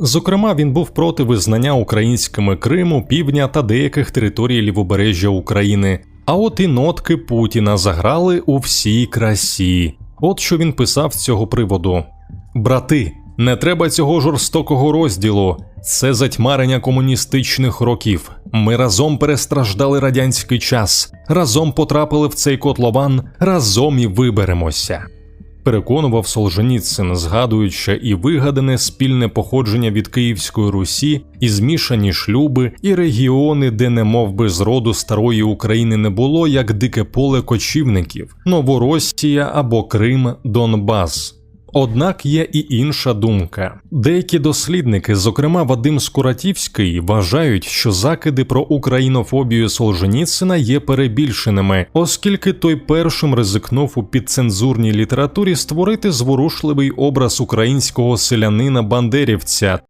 Зокрема, він був проти визнання українськими Криму, півдня та деяких територій лівобережжя України. А от і нотки Путіна заграли у всій красі. От що він писав з цього приводу: Брати, не треба цього жорстокого розділу. Це затьмарення комуністичних років. Ми разом перестраждали радянський час, разом потрапили в цей котлован, разом і виберемося. Переконував Солженіцин, згадуючи і вигадане спільне походження від Київської Русі, і змішані шлюби, і регіони, де немов би зроду старої України не було, як дике поле кочівників, Новоросія або Крим, Донбас. Однак є і інша думка. Деякі дослідники, зокрема Вадим Скуратівський, вважають, що закиди про українофобію Солженіцина є перебільшеними, оскільки той першим ризикнув у підцензурній літературі створити зворушливий образ українського селянина бандерівця